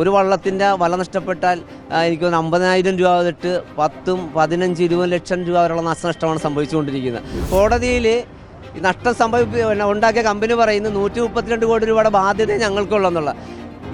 ഒരു വള്ളത്തിന്റെ വല നഷ്ടപ്പെട്ടാൽ എനിക്ക് തോന്നുന്നു അമ്പതിനായിരം രൂപ തൊട്ട് പത്തും പതിനഞ്ച് ഇരുപത് ലക്ഷം രൂപ വരെയുള്ള നാശനഷ്ടമാണ് സംഭവിച്ചുകൊണ്ടിരിക്കുന്നത്. കോടതിയിൽ നഷ്ടം സംഭവിപ്പി ഉണ്ടാക്കിയ കമ്പനി പറയുന്നു നൂറ്റി മുപ്പത്തിരണ്ട് കോടി രൂപയുടെ ബാധ്യത ഞങ്ങൾക്കുള്ളെന്നുള്ള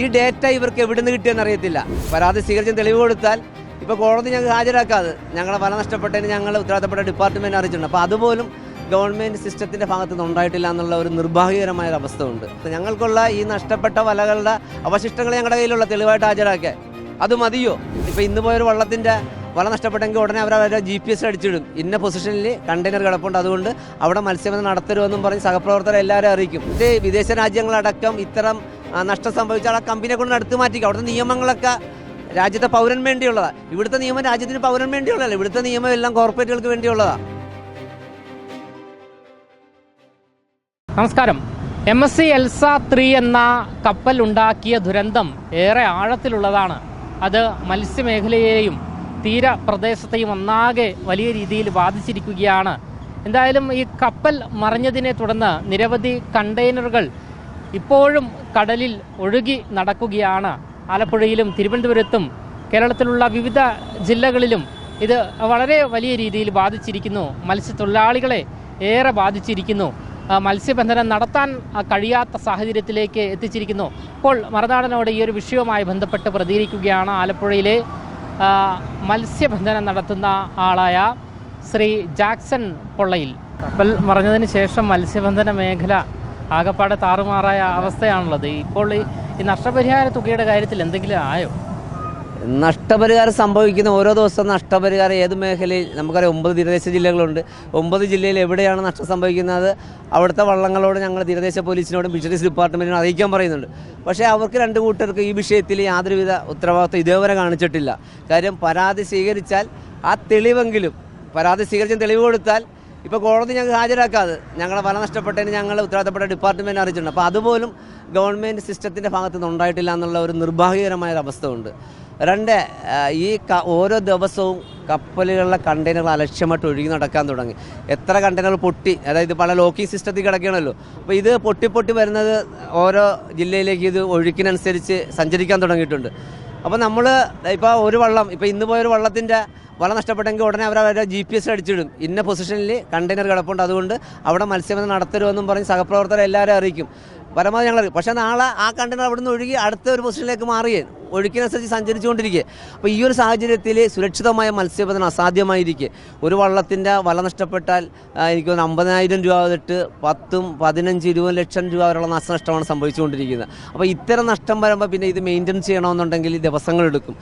ഈ ഡേറ്റ ഇവർക്ക് എവിടെ നിന്ന് കിട്ടിയെന്ന് അറിയത്തില്ല. പരാതി സ്വീകരിച്ച് തെളിവ് കൊടുത്താൽ ഇപ്പോൾ കോടതി ഞങ്ങൾക്ക് ഹാജരാക്കാതെ ഞങ്ങളെ വല നഷ്ടപ്പെട്ടതിന് ഞങ്ങൾ ഉത്തരവാദിത്തപ്പെട്ട ഡിപ്പാർട്ട്മെന്റ് അറിയിച്ചിട്ടുണ്ട്. അപ്പോൾ അതുപോലും ഗവൺമെന്റ് സിസ്റ്റത്തിന്റെ ഭാഗത്തു നിന്ന് ഉണ്ടായിട്ടില്ല എന്നുള്ള ഒരു നിർഭാഗ്യകരമായ ഒരു അവസ്ഥ ഉണ്ട്. ഞങ്ങൾക്കുള്ള ഈ നഷ്ടപ്പെട്ട വലകളുടെ അവശിഷ്ടങ്ങൾ ഞങ്ങളുടെ കയ്യിലുള്ള തെളിവായിട്ട് ഹാജരാക്കാൻ അത് മതിയോ? ഇപ്പോൾ ഇന്ന് പോയൊരു വള്ളത്തിന്റെ വല നഷ്ടപ്പെട്ടെങ്കിൽ ഉടനെ അവർ അവരുടെ ജി പി എസ് അടിച്ചിടും. ഇന്ന പൊസിഷനിൽ കണ്ടെയ്നർ കിടപ്പുണ്ട്. അതുകൊണ്ട് അവിടെ മത്സ്യബന്ധനം നടത്തരുമെന്നും പറഞ്ഞ് സഹപ്രവർത്തകരെ എല്ലാവരും അറിയിക്കും. ഇത് വിദേശ രാജ്യങ്ങളടക്കം ഇത്തരം നഷ്ടം സംഭവിച്ചാൽ ആ കമ്പനിയെ കൊണ്ട് അടുത്ത് മാറ്റിക്കും. അവിടുത്തെ നിയമങ്ങളൊക്കെ രാജ്യത്തെ പൗരൻ വേണ്ടിയുള്ളതാണ് ഇവിടുത്തെ നിയമം രാജ്യത്തിന് പൗരൻ വേണ്ടിയുള്ളതല്ല. ഇവിടുത്തെ നിയമം എല്ലാം കോർപ്പറേറ്റുകൾക്ക് വേണ്ടിയുള്ളതാണ് നമസ്കാരം. M S C Elsa three എന്ന കപ്പൽ ഉണ്ടാക്കിയ ദുരന്തം ഏറെ ആഴത്തിലുള്ളതാണ്. അത് മത്സ്യമേഖലയെയും തീരപ്രദേശത്തെയും ഒന്നാകെ വലിയ രീതിയിൽ ബാധിച്ചിരിക്കുകയാണ്. എന്തായാലും ഈ കപ്പൽ മറിഞ്ഞതിനെ തുടർന്ന് നിരവധി കണ്ടെയ്നറുകൾ ഇപ്പോഴും കടലിൽ ഒഴുകി നടക്കുകയാണ്. ആലപ്പുഴയിലും തിരുവനന്തപുരത്തും കേരളത്തിലുള്ള വിവിധ ജില്ലകളിലും ഇത് വളരെ വലിയ രീതിയിൽ ബാധിച്ചിരിക്കുന്നു. മത്സ്യത്തൊഴിലാളികളെ ഏറെ ബാധിച്ചിരിക്കുന്നു. മത്സ്യബന്ധനം നടത്താൻ കഴിയാത്ത സാഹചര്യത്തിലേക്ക് എത്തിച്ചിരിക്കുന്നു. ഇപ്പോൾ മറുനാടനോട് ഈ ഒരു വിഷയവുമായി ബന്ധപ്പെട്ട് പ്രതികരിക്കുകയാണ് ആലപ്പുഴയിലെ മത്സ്യബന്ധനം നടത്തുന്ന ആളായ ശ്രീ ജാക്സൺ പൊള്ളയിൽ. കപ്പൽ മറിഞ്ഞതിന് ശേഷം മത്സ്യബന്ധന മേഖല ആകപ്പാടെ താറുമാറായ അവസ്ഥയാണുള്ളത്. ഇപ്പോൾ ഈ നഷ്ടപരിഹാര തുകയുടെ കാര്യത്തിൽ എന്തെങ്കിലും ആയോ? നഷ്ടപരിഹാരം സംഭവിക്കുന്ന ഓരോ ദിവസവും നഷ്ടപരിഹാരം ഏത് മേഖലയിൽ? നമുക്കറിയാം ഒമ്പത് തീരദേശ ജില്ലകളുണ്ട്. ഒമ്പത് ജില്ലയിൽ എവിടെയാണ് നഷ്ടം സംഭവിക്കുന്നത്? അവിടുത്തെ വള്ളങ്ങളോട് ഞങ്ങൾ തീരദേശ പോലീസിനോടും ഫിഷറീസ് ഡിപ്പാർട്ട്മെന്റിനോടും അറിയിക്കാൻ പറയുന്നുണ്ട്. പക്ഷേ അവർക്ക് രണ്ട് കൂട്ടർക്ക് ഈ വിഷയത്തിൽ യാതൊരുവിധ ഉത്തരവാദിത്വം ഇതേവരെ കാണിച്ചിട്ടില്ല. കാര്യം പരാതി സ്വീകരിച്ചാൽ ആ തെളിവെങ്കിലും പരാതി സ്വീകരിച്ച തെളിവ് കൊടുത്താൽ ഇപ്പോൾ കോടതി ഞങ്ങൾക്ക് ഹാജരാക്കാതെ ഞങ്ങളെ വല നഷ്ടപ്പെട്ടതിന് ഞങ്ങൾ ഉത്തരവാദിത്തപ്പെട്ട ഡിപ്പാർട്ട്മെന്റ് അറിയിച്ചിട്ടുണ്ട്. അപ്പോൾ അതുപോലും ഗവൺമെന്റ് സിസ്റ്റത്തിന്റെ ഭാഗത്തുനിന്ന് ഉണ്ടായിട്ടില്ല എന്നുള്ള ഒരു നിർഭാഗ്യകരമായ ഒരു അവസ്ഥ ഉണ്ട്. രണ്ട് ഈ ഓരോ ദിവസവും കപ്പലുകളിലെ കണ്ടെയ്നറുകൾ അലക്ഷ്യമായിട്ട് ഒഴുകി നടക്കാൻ തുടങ്ങി. എത്ര കണ്ടെയ്നറുകൾ പൊട്ടി അതായത് പല ലോക്കിംഗ് സിസ്റ്റത്തിൽ കിടക്കുകയാണല്ലോ. അപ്പോൾ ഇത് പൊട്ടി പൊട്ടി വരുന്നത് ഓരോ ജില്ലയിലേക്ക് ഇത് ഒഴുക്കിനനുസരിച്ച് സഞ്ചരിക്കാൻ തുടങ്ങിയിട്ടുണ്ട്. അപ്പോൾ നമ്മൾ ഇപ്പോൾ ഒരു വള്ളം ഇപ്പോൾ ഇന്ന് പോയൊരു വള്ളത്തിന്റെ വല നഷ്ടപ്പെട്ടെങ്കിൽ ഉടനെ അവർ അവരുടെ ജി പി എസ് അടിച്ചിടും. ഇന്ന പൊസിഷനിൽ കണ്ടെയ്നർ കിടപ്പുണ്ട്. അതുകൊണ്ട് അവിടെ മത്സ്യബന്ധനം നടത്തരുമെന്നും പറഞ്ഞ് സഹപ്രവർത്തകരെ എല്ലാവരും അറിയിക്കും. പരമാവധി ഞങ്ങൾ പക്ഷേ നാളെ ആ കണ്ടെയ്നർ അവിടെ നിന്ന് ഒഴുകി അടുത്ത ഒരു പൊസിഷനിലേക്ക് മാറിയേ. ഒഴുക്കിനനുസരിച്ച് സഞ്ചരിച്ചുകൊണ്ടിരിക്കുക അപ്പോൾ ഈ ഒരു സാഹചര്യത്തിൽ സുരക്ഷിതമായ മത്സ്യബന്ധനം അസാധ്യമായിരിക്കുക ഒരു വള്ളത്തിന്റെ വല നഷ്ടപ്പെട്ടാൽ എനിക്ക് തോന്നുന്നു അമ്പതിനായിരം രൂപ തൊട്ട് പത്തും പതിനഞ്ച് ഇരുപത് ലക്ഷം രൂപ വരെയുള്ള നാശനഷ്ടമാണ് സംഭവിച്ചുകൊണ്ടിരിക്കുന്നത്. അപ്പോൾ ഇത്തരം നഷ്ടം വരുമ്പോൾ പിന്നെ ഇത് മെയിന്റെയിൻ ചെയ്യണമെന്നുണ്ടെങ്കിൽ ദിവസങ്ങളെടുക്കും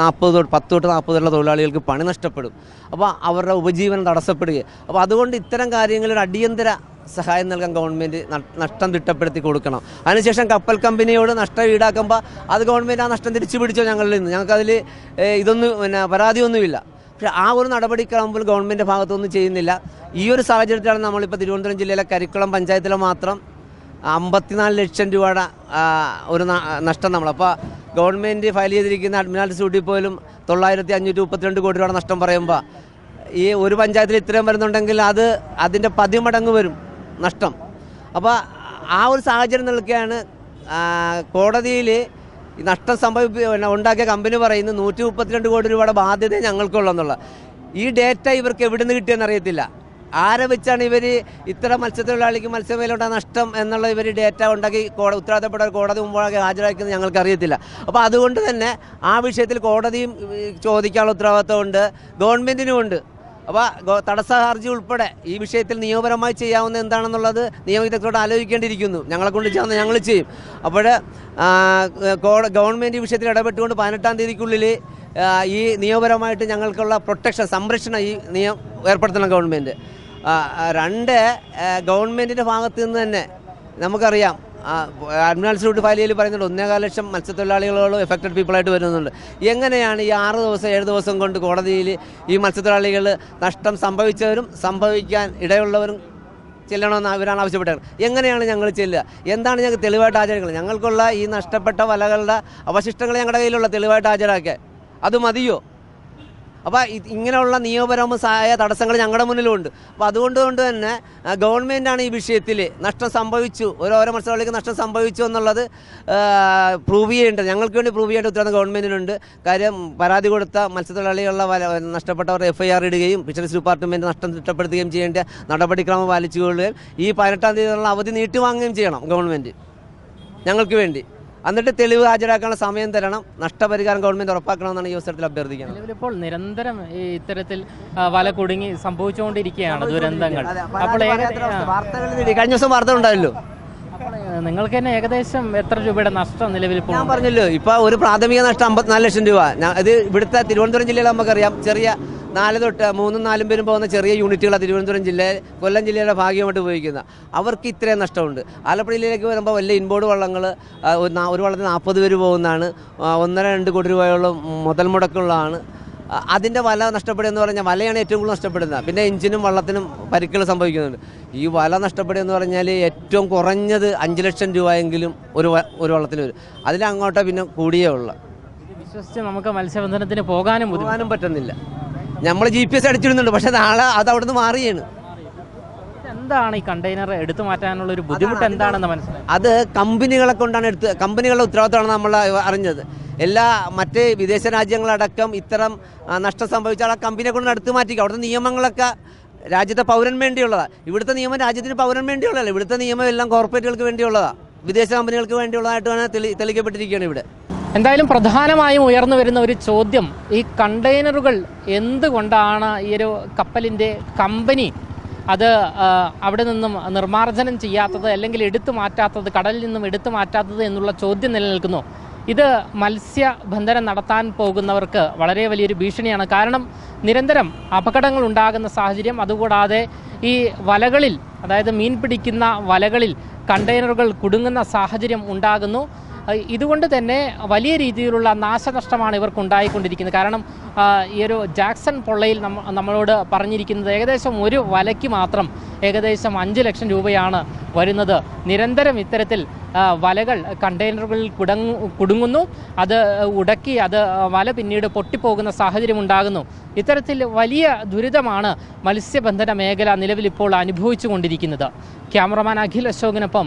നാൽപ്പത് പത്ത് തൊട്ട് നാൽപ്പത് വരെയുള്ള തൊഴിലാളികൾക്ക് പണി നഷ്ടപ്പെടും. അപ്പോൾ അവരുടെ ഉപജീവനം തടസ്സപ്പെടുകയും അപ്പോൾ അതുകൊണ്ട് ഇത്തരം കാര്യങ്ങളിൽ ഒരു അടിയന്തര സഹായം നൽകാൻ ഗവൺമെന്റ് നഷ്ടം തിട്ടപ്പെടുത്തി കൊടുക്കണം. അതിനുശേഷം കപ്പൽ കമ്പനിയോട് നഷ്ടം ഈടാക്കുമ്പോൾ അത് ഗവൺമെന്റ് ആ നഷ്ടം തിരിച്ചു പിടിച്ചോ ഞങ്ങളിൽ നിന്ന്. ഞങ്ങൾക്കതിൽ ഇതൊന്നും പിന്നെ പരാതിയൊന്നുമില്ല. പക്ഷെ ആ ഒരു നടപടിക്രമത്തിൽ ഗവൺമെന്റ് ഭാഗത്തൊന്നും ചെയ്യുന്നില്ല. ഈ ഒരു സാഹചര്യത്തിലാണ് നമ്മളിപ്പോൾ തിരുവനന്തപുരം ജില്ലയിലെ കരിക്കുളം പഞ്ചായത്തിലെ മാത്രം അമ്പത്തിനാല് ലക്ഷം രൂപയുടെ ഒരു നഷ്ടം നമ്മൾ. അപ്പോൾ ഗവൺമെന്റ് ഫയൽ ചെയ്തിരിക്കുന്ന അഡ്മിനാലിറ്റി സൂട്ടിൽ പോലും തൊള്ളായിരത്തി അഞ്ഞൂറ്റി മുപ്പത്തിരണ്ട് കോടി രൂപയുടെ നഷ്ടം പറയുമ്പോൾ ഈ ഒരു പഞ്ചായത്തിൽ ഇത്രയും വരുന്നുണ്ടെങ്കിൽ അത് അതിന്റെ പതിമടങ്ങ് വരും നഷ്ടം. അപ്പോൾ ആ ഒരു സാഹചര്യം നിൽക്കുകയാണ്. കോടതിയിൽ നഷ്ടം പിന്നെ ഉണ്ടാക്കിയ കമ്പനി പറയുന്നത് നൂറ്റി മുപ്പത്തിരണ്ട് കോടി രൂപയുടെ ബാധ്യത ഞങ്ങൾക്കുള്ളെന്നുള്ള ഈ ഡേറ്റ ഇവർക്ക് എവിടെ നിന്ന് കിട്ടിയെന്ന് അറിയത്തില്ല. ആരെ വെച്ചാണ് ഇവർ ഇത്ര മത്സ്യത്തൊഴിലാളിക്ക് മത്സ്യമേലോട്ട നഷ്ടം എന്നുള്ള ഇവർ ഡേറ്റ ഉണ്ടാക്കി കോടതി ഉത്തരവാദിത്തപ്പെട്ട കോടതി മുമ്പാകെ ഹാജരാക്കുന്നത് ഞങ്ങൾക്ക് അറിയത്തില്ല അപ്പോൾ അതുകൊണ്ട് തന്നെ ആ വിഷയത്തിൽ കോടതിയും ചോദിക്കാനുള്ള ഉത്തരവാദിത്തമുണ്ട് ഗവൺമെന്റിനും ഉണ്ട്. അപ്പോൾ തടസ്സ ഹർജി ഉൾപ്പെടെ ഈ വിഷയത്തിൽ നിയമപരമായി ചെയ്യാവുന്ന എന്താണെന്നുള്ളത് നിയമവിദഗ്ധരോട് ആലോചിക്കേണ്ടിയിരിക്കുന്നു. ഞങ്ങളെ കൊണ്ട് ചെയ്യാവുന്ന ഞങ്ങൾ ചെയ്യും. അപ്പോൾ ഗവൺമെന്റ് ഈ വിഷയത്തിൽ ഇടപെട്ടുകൊണ്ട് പതിനെട്ടാം തീയതിക്കുള്ളിൽ ഈ നിയമപരമായിട്ട് ഞങ്ങൾക്കുള്ള പ്രൊട്ടക്ഷൻ സംരക്ഷണം ഈ നിയമം ഏർപ്പെടുത്തണം ഗവൺമെന്റ് രണ്ട് ഗവൺമെന്റിന്റെ ഭാഗത്ത് നിന്ന് തന്നെ നമുക്കറിയാം. അഡ്മിനിസ്ട്രേറ്റീവ് ചെയ്യൽ പറയുന്നുണ്ട്. ഒന്നേകാല ലക്ഷം മത്സ്യത്തൊഴിലാളികളോളം എഫക്റ്റഡ് പീപ്പിളായിട്ട് വരുന്നുണ്ട്. എങ്ങനെയാണ് ഈ ആറ് ദിവസം ഏഴ് ദിവസം കൊണ്ട് കോടതിയിൽ ഈ മത്സ്യത്തൊഴിലാളികൾ നഷ്ടം സംഭവിച്ചവരും സംഭവിക്കാൻ ഇടയുള്ളവരും ചെല്ലണമെന്ന് അവരാണ് ആവശ്യപ്പെട്ടത്. എങ്ങനെയാണ് ഞങ്ങൾ ചെല്ലുക? എന്താണ് ഞങ്ങൾക്ക് തെളിവായിട്ട് ഹാജരാക്കുന്നത് ഞങ്ങൾക്കുള്ള ഈ നഷ്ടപ്പെട്ട വലകളുടെ അവശിഷ്ടങ്ങൾ ഞങ്ങളുടെ കയ്യിലുള്ള തെളിവായിട്ട് ഹാജരാക്കുക. അത് മതിയോ? അപ്പോൾ ഇങ്ങനെയുള്ള നിയമപരമായ തടസ്സങ്ങൾ ഞങ്ങളുടെ മുന്നിലുണ്ട്. അപ്പോൾ അതുകൊണ്ട് കൊണ്ട് തന്നെ ഗവൺമെന്റാണ് ഈ വിഷയത്തിൽ നഷ്ടം സംഭവിച്ചു. ഓരോരോ മത്സരങ്ങളിലേക്ക് നഷ്ടം സംഭവിച്ചു എന്നുള്ളത് പ്രൂവ് ചെയ്യേണ്ടത്. ഞങ്ങൾക്ക് വേണ്ടി പ്രൂവ് ചെയ്യേണ്ട ഉത്തരവാദിത്വം ഗവൺമെന്റിനുണ്ട് കാര്യം പരാതി കൊടുത്ത മത്സ്യത്തൊഴിലാളികളുടെ നഷ്ടപ്പെട്ടവർ എഫ് ഐ ആർ ഇടുകയും ഫിഷറീസ് ഡിപ്പാർട്ട്മെന്റ് നഷ്ടം തിട്ടപ്പെടുത്തുകയും ചെയ്യേണ്ട നടപടിക്രമം പാലിച്ചുകൊള്ളുകയും ഈ പതിനെട്ടാം തീയതിയുള്ള അവധി നീട്ടി വാങ്ങുകയും ചെയ്യണം ഗവൺമെന്റ് ഞങ്ങൾക്ക് വേണ്ടി. എന്നിട്ട് തെളിവ് ഹാജരാക്കാനുള്ള സമയം തരണം. നഷ്ടപരിഹാരം ഗവൺമെന്റ് ഉറപ്പാക്കണമെന്നാണ് ഈ അവസരത്തിൽ അഭ്യർത്ഥിക്കുന്നത്. നിലവിലിപ്പോൾ നിരന്തരം ഈ ഇത്തരത്തിൽ വല കുടുങ്ങി സംഭവിച്ചുകൊണ്ടിരിക്കുകയാണ് ദുരന്തങ്ങൾ. അപ്പോൾ കഴിഞ്ഞ ദിവസം വാർത്ത ഉണ്ടായല്ലോ. നിങ്ങൾക്ക് തന്നെ ഏകദേശം എത്ര രൂപയുടെ നഷ്ടം നിലവിൽ ഞാൻ പറഞ്ഞല്ലോ ഇപ്പൊ ഒരു പ്രാഥമിക നഷ്ടം അമ്പത്തിനാല് ലക്ഷം രൂപ. ഇത് ഇവിടുത്തെ തിരുവനന്തപുരം ജില്ലയിൽ നമുക്കറിയാം ചെറിയ നാല് തൊട്ട് മൂന്നും നാലും പേരും പോകുന്ന ചെറിയ യൂണിറ്റുകളാണ് തിരുവനന്തപുരം ജില്ലയിൽ കൊല്ലം ജില്ലയുടെ ഭാഗ്യമായിട്ട് ഉപയോഗിക്കുന്നത്. അവർക്ക് ഇത്രയും നഷ്ടമുണ്ട്. ആലപ്പുഴ ജില്ലയിലേക്ക് വരുമ്പോൾ വലിയ ഇൻബോർഡ് വള്ളങ്ങൾ ഒരു വള്ളത്തിൽ നാൽപ്പത് പേര് പോകുന്നതാണ്. ഒന്നര രണ്ട് കോടി രൂപയുള്ള മുതൽ മുടക്കുള്ളതാണ്. അതിന്റെ വല നഷ്ടപ്പെടുക പറഞ്ഞാൽ വലയാണ് ഏറ്റവും കൂടുതൽ നഷ്ടപ്പെടുന്നത്. പിന്നെ എഞ്ചിനും വള്ളത്തിനും പരിക്കുകൾ സംഭവിക്കുന്നുണ്ട്. ഈ വല നഷ്ടപ്പെടുക എന്ന് പറഞ്ഞാൽ ഏറ്റവും കുറഞ്ഞത് അഞ്ച് ലക്ഷം രൂപയെങ്കിലും ഒരു ഒരു വള്ളത്തിന് വരും. അതിലങ്ങോട്ടോ പിന്നെ കൂടിയേ ഉള്ളൂ. വിശ്വസിച്ച് നമുക്ക് മത്സ്യബന്ധനത്തിന് പോകാനും പോകാനും പറ്റുന്നില്ല. നമ്മൾ ജി പി എസ് അടിച്ചിടുന്നുണ്ട്. പക്ഷെ നാളെ അത് അവിടുന്ന് മാറിയാണ്. എന്താണ് ഈ കണ്ടെയ്നർ എടുത്തു മാറ്റാനുള്ള ഒരു ബുദ്ധിമുട്ട് എന്താണെന്ന് മനസ്സിലായി? അത് കമ്പനികളെ കൊണ്ടാണ് എടുത്ത് കമ്പനികളുടെ ഉത്തരവാദിത്തമാണ് നമ്മൾ അറിഞ്ഞത്. എല്ലാ മറ്റ് വിദേശ രാജ്യങ്ങളടക്കം ഇത്തരം നഷ്ടം സംഭവിച്ചാൽ ആ കമ്പനിയെ കൊണ്ട് എടുത്തു മാറ്റിക്കുക അവിടുത്തെ നിയമങ്ങളൊക്കെ രാജ്യത്തെ പൗരൻ വേണ്ടിയുള്ളതാണ് ഇവിടുത്തെ നിയമം രാജ്യത്തിന് പൗരൻ വേണ്ടിയുള്ളതല്ല. ഇവിടുത്തെ നിയമം എല്ലാം കോർപ്പറേറ്റുകൾക്ക് വേണ്ടിയുള്ളതാണ് വിദേശ കമ്പനികൾക്ക് വേണ്ടിയുള്ളതായിട്ട് തെളി തെളിയിക്കപ്പെട്ടിരിക്കുകയാണ് ഇവിടെ. എന്തായാലും പ്രധാനമായും ഉയർന്നു വരുന്ന ഒരു ചോദ്യം ഈ കണ്ടെയ്നറുകൾ എന്തുകൊണ്ടാണ് ഈ ഒരു കപ്പലിന്റെ കമ്പനി അത് അവിടെ നിന്നും നിർമ്മാർജനം ചെയ്യാത്തത് അല്ലെങ്കിൽ എടുത്തു മാറ്റാത്തത് കടലിൽ നിന്നും എടുത്തു മാറ്റാത്തത് എന്നുള്ള ചോദ്യം നിലനിൽക്കുന്നു. ഇത് മത്സ്യബന്ധനം നടത്താൻ പോകുന്നവർക്ക് വളരെ വലിയൊരു ഭീഷണിയാണ്. കാരണം നിരന്തരം അപകടങ്ങൾ ഉണ്ടാകുന്ന സാഹചര്യം അതുകൂടാതെ ഈ വലകളിൽ അതായത് മീൻ പിടിക്കുന്ന വലകളിൽ കണ്ടെയ്നറുകൾ കുടുങ്ങുന്ന സാഹചര്യം ഉണ്ടാകുന്നു. ഇതുകൊണ്ട് തന്നെ വലിയ രീതിയിലുള്ള നാശനഷ്ടമാണ് ഇവർക്ക് ഉണ്ടായിക്കൊണ്ടിരിക്കുന്നത് കാരണം ഈ ഒരു ജാക്സൺ പൊള്ളയിൽ നമ്മ നമ്മളോട് പറഞ്ഞിരിക്കുന്നത് ഏകദേശം ഒരു വലയ്ക്ക് മാത്രം ഏകദേശം അഞ്ച് ലക്ഷം രൂപയാണ് വരുന്നത്. നിരന്തരം ഇത്തരത്തിൽ വലകൾ കണ്ടെയ്നറുകളിൽ കുടങ്ങു കുടുങ്ങുന്നു. അത് ഉടക്കി അത് വല പിന്നീട് പൊട്ടിപ്പോകുന്ന സാഹചര്യം ഉണ്ടാകുന്നു. ഇത്തരത്തിൽ വലിയ ദുരിതമാണ് മത്സ്യബന്ധന മേഖല നിലവിൽ ഇപ്പോൾ അനുഭവിച്ചു കൊണ്ടിരിക്കുന്നത് ക്യാമറമാൻ അഖിൽ അശോകിനൊപ്പം